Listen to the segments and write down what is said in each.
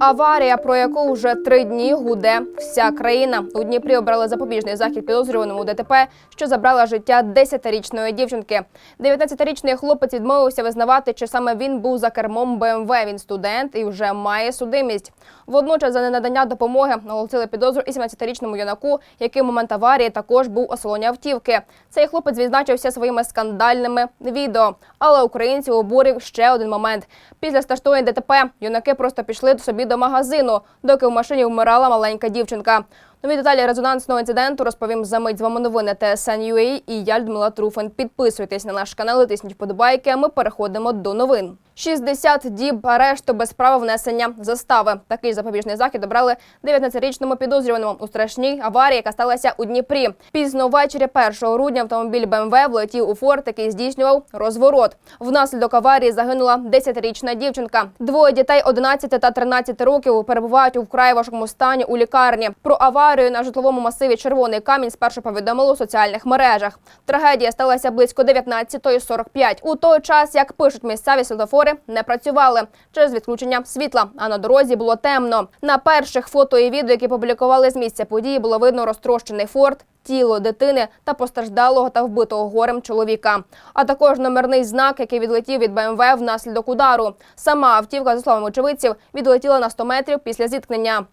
Аварія, про яку вже три дні гуде вся країна. У Дніпрі обрали запобіжний захід підозрюваному ДТП, що забрала життя 10-річної дівчинки. 19-річний хлопець відмовився визнавати, чи саме він був за кермом БМВ. Він студент і вже має судимість. Водночас за ненадання допомоги оголосили підозру і 17-річному юнаку, який в момент аварії також був салоні автівки. Цей хлопець відзначився своїми скандальними відео. Але українців обурив ще один момент. Після стартування ДТП юнаки просто пішли до собі до магазину, доки в машині вмирала маленька дівчинка. Нові деталі резонансного інциденту розповім за мить з вами новини ТСН.UA і я Людмила Труфан. Підписуйтесь на наш канал, і тисніть вподобайки. а Ми переходимо до новин. 60 діб арешту без права внесення застави. Такий запобіжний захід обрали 19-річному підозрюваному у страшній аварії, яка сталася у Дніпрі. Пізно ввечері 1 грудня автомобіль БМВ влетів у форт, який здійснював розворот. Внаслідок аварії загинула 10-річна дівчинка. Двоє дітей 11 та 13 років перебувають у вкрай важкому стані у лікарні. Про аварію на житловому масиві Червоний камінь спершу повідомили у соціальних мережах. Трагедія сталася близько 19.45. У той час, як пишуть місцеві світлофори, не працювали через відключення світла, а на дорозі було темно. На перших фото і відео, які публікували з місця події, було видно розтрощений форт. Тіло дитини та постраждалого та вбитого горем чоловіка, а також номерний знак, який відлетів від БМВ внаслідок удару. Сама автівка, за словами очевидців, відлетіла на 100 метрів після зіткнення.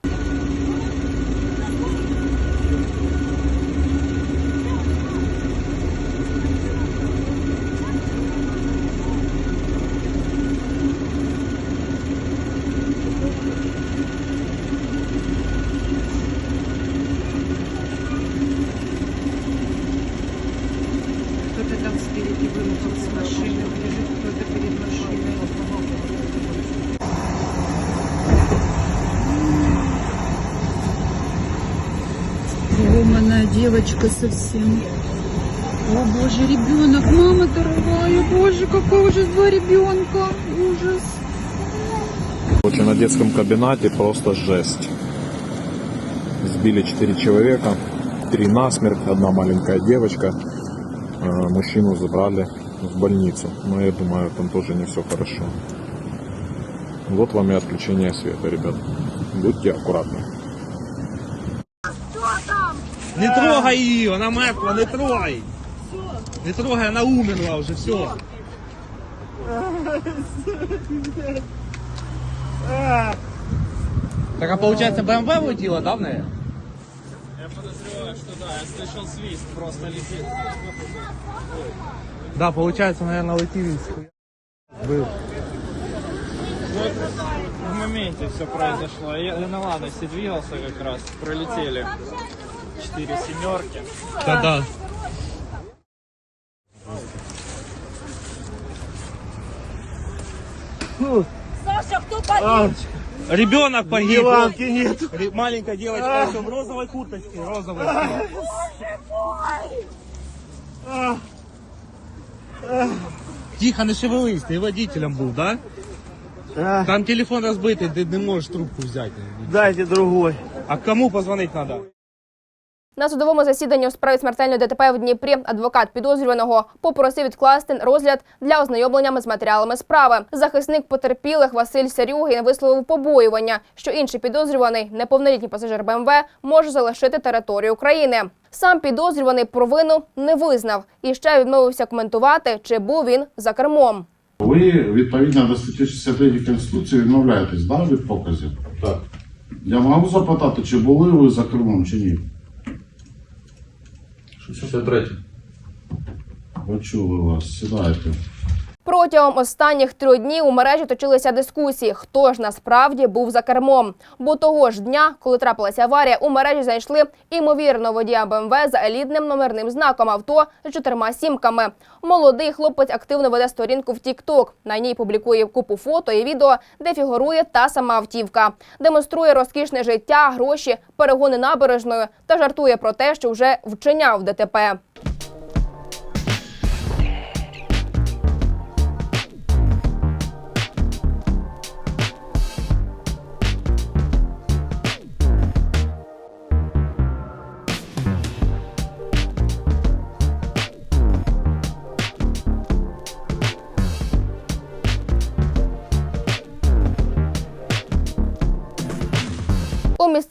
Машиной. Ломаная девочка совсем. О боже, ребенок, мама дорогая, боже, какой ужас, два ребенка, ужас. Короче, на детском кабинете просто жесть. Сбили четыре человека, три насмерть, одна маленькая девочка. Э, Мужчину забрали в больницу. Но я думаю, там тоже не все хорошо. Вот вам и отключение света, ребят. Будьте аккуратны. Не трогай її, вона мертва, не трогай. Не трогай, вона умерла вже, все. Так, а получается БМВ влетела, да, в неї? Я подозреваю, что да, я слышал свист, просто летит. Да, получается, наверное, схуя. Был. Вот в моменте все произошло. Я на ладности двигался как раз, пролетели четыре семерки. Да-да. Саша, кто погиб? Ребенок погиб. Иванки нет. Маленькая девочка всё в розовой курточке, розовой. Тихо, не шевелись, ти водителем був, да? Там телефон розбитий, ти не можеш трубку взяти. Дайте другой. А кому позвонити треба? На судовому засіданні у справі смертельної ДТП в Дніпрі адвокат підозрюваного попросив відкласти розгляд для ознайомлення з матеріалами справи. Захисник потерпілих Василь Серюгін висловив побоювання, що інший підозрюваний, неповнолітній пасажир БМВ, може залишити територію України. Сам підозрюваний провину не визнав і ще відмовився коментувати, чи був він за кермом. Ви відповідно до статті 63 Конституції відмовляєтесь да, від показів? Так. Я можу запитати, чи були ви за кермом, чи ні? 63. Ви чули вас, сідайте. Протягом останніх трьох днів у мережі точилися дискусії, хто ж насправді був за кермом. Бо того ж дня, коли трапилася аварія, у мережі знайшли імовірно водія БМВ за елітним номерним знаком авто з чотирма сімками. Молодий хлопець активно веде сторінку в TikTok. На ній публікує купу фото і відео, де фігурує та сама автівка. Демонструє розкішне життя, гроші, перегони набережною та жартує про те, що вже вчиняв ДТП.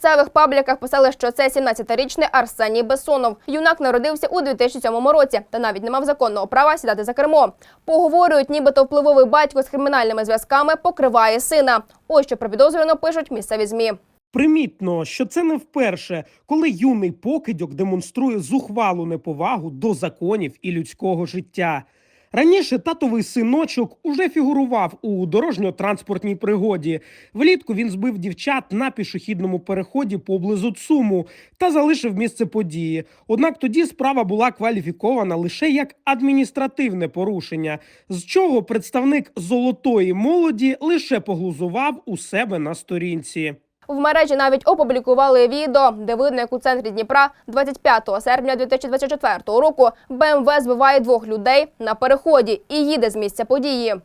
Місцевих пабліках писали, що це 17-річний Арсеній Бесонов. Юнак народився у 2007 році та навіть не мав законного права сідати за кермо. Поговорюють, нібито впливовий батько з кримінальними зв'язками покриває сина. Ось що про підозрювано пишуть місцеві змі. Примітно, що це не вперше, коли юний покидьок демонструє зухвалу неповагу до законів і людського життя. Раніше татовий синочок уже фігурував у дорожньо-транспортній пригоді. Влітку він збив дівчат на пішохідному переході поблизу ЦУМу та залишив місце події. Однак тоді справа була кваліфікована лише як адміністративне порушення, з чого представник золотої молоді лише поглузував у себе на сторінці. В мережі навіть опублікували відео, де видно, як у центрі Дніпра 25 серпня 2024 року БМВ збиває двох людей на переході і їде з місця події.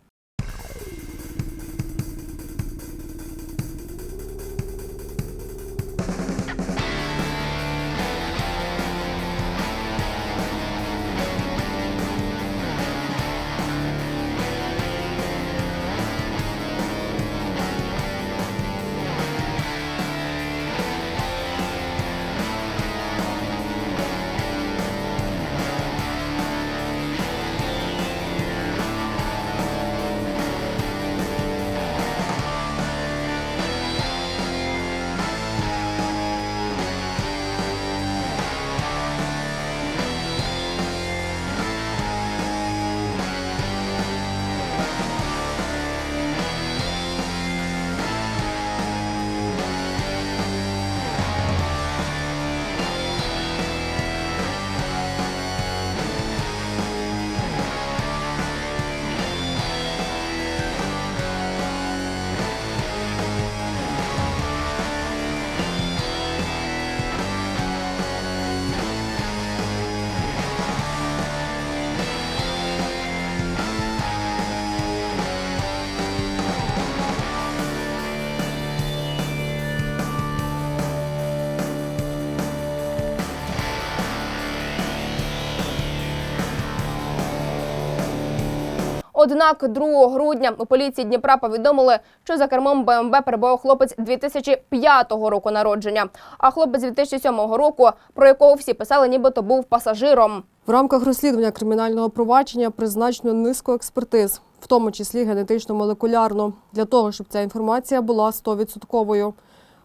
Однак 2 грудня у поліції Дніпра повідомили, що за кермом БМВ перебував хлопець 2005 року народження, а хлопець 2007 року, про якого всі писали, нібито був пасажиром. В рамках розслідування кримінального провадження призначено низку експертиз, в тому числі генетично-молекулярну, для того, щоб ця інформація була 100%.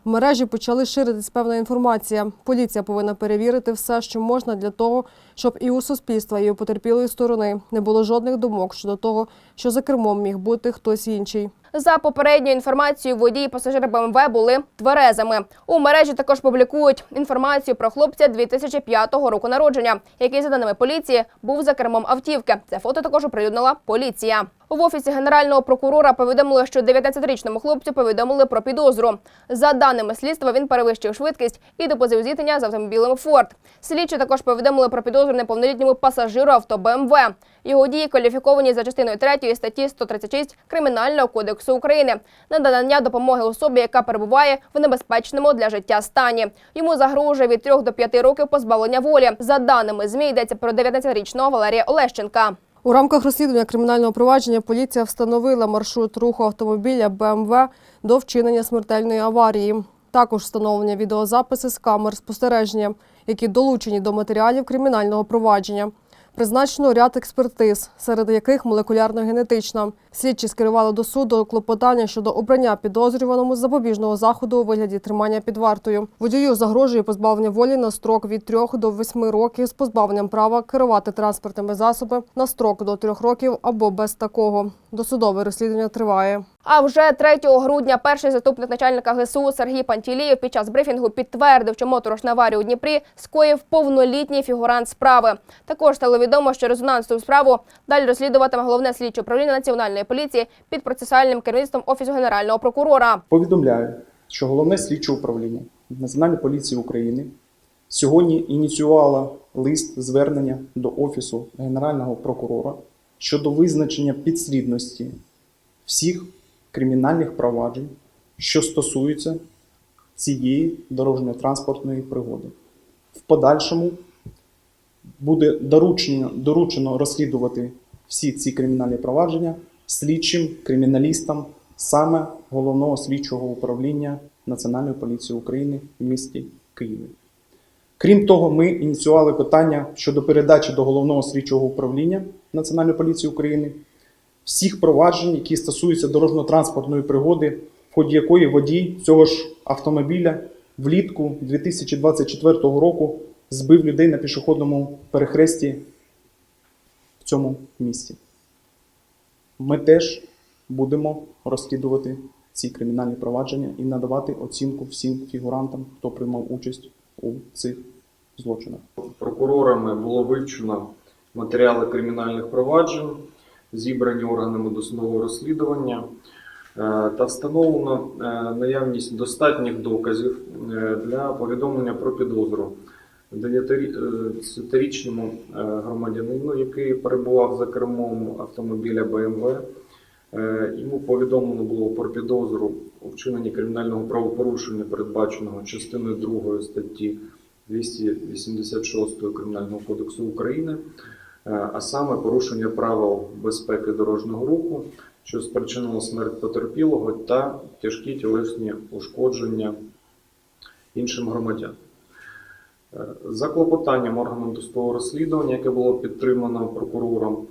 В мережі почали ширитись певна інформація. Поліція повинна перевірити все, що можна для того, щоб і у суспільства, і у потерпілої сторони не було жодних думок щодо того, що за кермом міг бути хтось інший. За попередньою інформацією, водій і пасажири БМВ були тверезими. У мережі також публікують інформацію про хлопця 2005 року народження, який, за даними поліції, був за кермом автівки. Це фото також оприлюднила поліція. В офісі генерального прокурора повідомили, що 19-річному хлопцю повідомили про підозру. За даними слідства, він перевищив швидкість і допустив зіткнення з автомобілем Форд. Слідчі також повідомили про підозру неповнолітньому пасажиру авто БМВ. Його дії кваліфіковані за частиною 3 статті 136 Кримінального кодексу України на надання допомоги особі, яка перебуває в небезпечному для життя стані. Йому загрожує від 3 до 5 років позбавлення волі. За даними ЗМІ йдеться про 19-річного Валерія Олещенка. У рамках розслідування кримінального провадження поліція встановила маршрут руху автомобіля БМВ до вчинення смертельної аварії. Також встановлення відеозаписи з камер спостереження, які долучені до матеріалів кримінального провадження. Призначено ряд експертиз, серед яких молекулярно-генетична. Слідчі скерували до суду клопотання щодо обрання підозрюваному запобіжного заходу у вигляді тримання під вартою. Водію загрожує позбавлення волі на строк від 3 до 8 років з позбавленням права керувати транспортними засобами на строк до 3 років або без такого. Досудове розслідування триває. А вже 3 грудня перший заступник начальника ГСУ Сергій Пантілієв під час брифінгу підтвердив, що моторошна аварія у Дніпрі скоїв повнолітній фігурант справи. Також стало відомо, що резонансну справу далі розслідуватиме головне слідче управління національної поліції під процесуальним керівництвом офісу генерального прокурора. Повідомляю, що головне слідче управління Національної поліції України сьогодні ініціювало лист звернення до Офісу Генерального прокурора щодо визначення підслідності всіх кримінальних проваджень, що стосуються цієї дорожньо-транспортної пригоди. В подальшому буде доручено, доручено розслідувати всі ці кримінальні провадження слідчим криміналістам саме головного слідчого управління Національної поліції України в місті Києві. Крім того, ми ініціювали питання щодо передачі до головного слідчого управління Національної поліції України всіх проваджень, які стосуються дорожньо-транспортної пригоди, в ході якої водій цього ж автомобіля влітку 2024 року збив людей на пішохідному перехресті в цьому місті. Ми теж будемо розслідувати ці кримінальні провадження і надавати оцінку всім фігурантам, хто приймав участь у цих злочинах. прокурорами було вивчено матеріали кримінальних проваджень, зібрані органами досудового розслідування, е, та встановлено е, наявність достатніх доказів е, для повідомлення про підозру 9-річному громадянину, який перебував за кермом автомобіля БМВ. Йому повідомлено було про підозру у вчиненні кримінального правопорушення, передбаченого частиною 2 статті 286 Кримінального кодексу України, а саме порушення правил безпеки дорожнього руху, що спричинило смерть потерпілого та тяжкі тілесні ушкодження іншим громадянам. Е, За клопотанням органу досудового розслідування, яке було підтримано прокурором,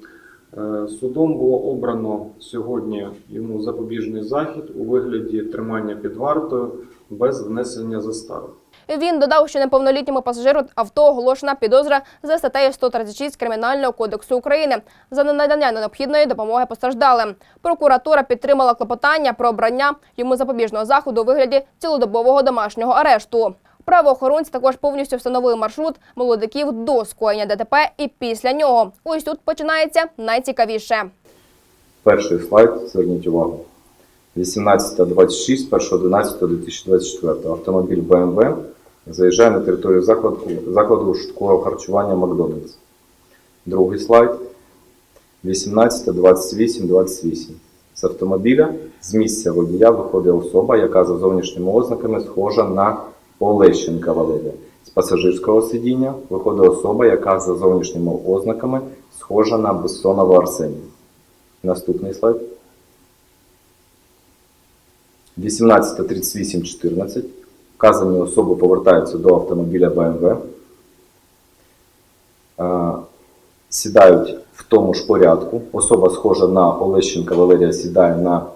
е, судом було обрано сьогодні йому запобіжний захід у вигляді тримання під вартою без внесення застави. Він додав, що неповнолітньому пасажиру авто оголошена підозра за статтею 136 Кримінального кодексу України за ненадання необхідної допомоги постраждалим. Прокуратура підтримала клопотання про обрання йому запобіжного заходу у вигляді цілодобового домашнього арешту. Правоохоронці також повністю встановили маршрут молодиків до скоєння ДТП і після нього. Ось тут починається найцікавіше. Перший слайд, зверніть увагу. 18.26, 1.11.2024. Автомобіль BMW заїжджає на територію закладу, закладу швидкого харчування Макдональдс. Другий слайд. 18.28.28. З автомобіля з місця водія виходить особа, яка за зовнішніми ознаками схожа на Олещенка Валерія. З пасажирського сидіння виходить особа, яка за зовнішніми ознаками схожа на Бессонова Арсенія. Наступний слайд. 18.38.14. Вказані особи повертаються до автомобіля. Е, Сідають в тому ж порядку. Особа схожа на Олещенка Валерія сідає на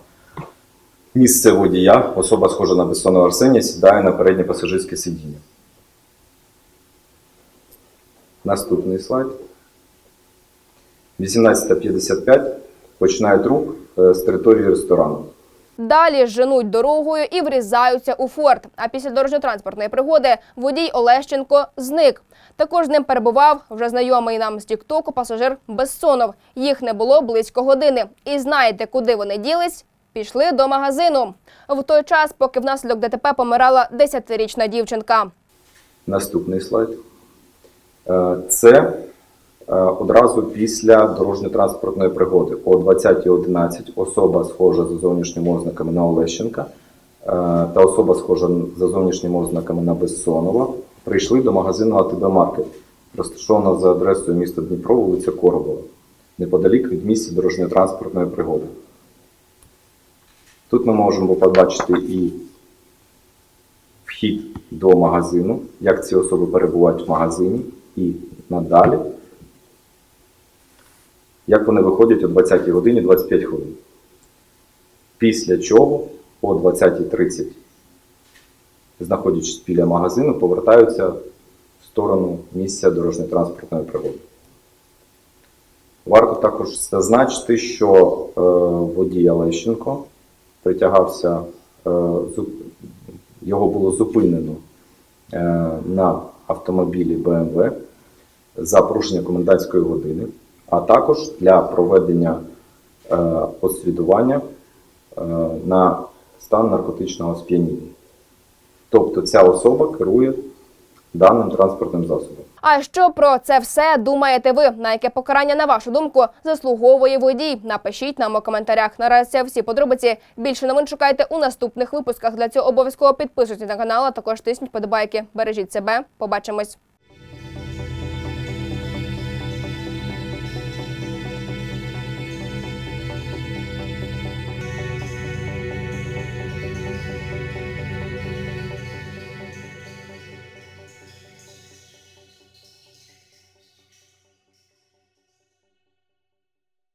місце водія. Особа схожа на Бессонова Арсенія сідає на переднє пасажирське сидіння. Наступний слайд. 18.55 починають рух е, з території ресторану. Далі женуть дорогою і врізаються у форт. А після дорожньо-транспортної пригоди водій Олещенко зник. Також з ним перебував вже знайомий нам з Тіктоку пасажир Безсонов. Їх не було близько години. І знаєте, куди вони ділись? Пішли до магазину. В той час, поки внаслідок ДТП помирала 10-річна дівчинка. Наступний слайд. Е, Це одразу після дорожньо-транспортної пригоди. О 20.11 особа схожа за зовнішніми ознаками на Олещенка е, та особа схожа за зовнішніми ознаками на Безсонова прийшли до магазину АТБ Маркет, розташованого за адресою міста Дніпро, вулиця Коробова, неподалік від місця дорожньо-транспортної пригоди. Тут ми можемо побачити і вхід до магазину, як ці особи перебувають в магазині, і надалі, як вони виходять о 20 годині 25 хвилин. Після чого о 20.30, знаходячись біля магазину, повертаються в сторону місця дорожньо-транспортної пригоди. Варто також зазначити, що е, водій Олещенко притягався, е, зу- його було зупинено е, на автомобілі BMW за порушення комендантської години, а також для проведення е, освідування е, на стан наркотичного сп'яніння. Тобто ця особа керує даним транспортним засобом. А що про це все думаєте ви? На яке покарання, на вашу думку, заслуговує водій? Напишіть нам у коментарях. Наразі це всі подробиці. Більше новин шукайте у наступних випусках. Для цього обов'язково підписуйтесь на канал, а також тисніть подобайки. Бережіть себе. Побачимось.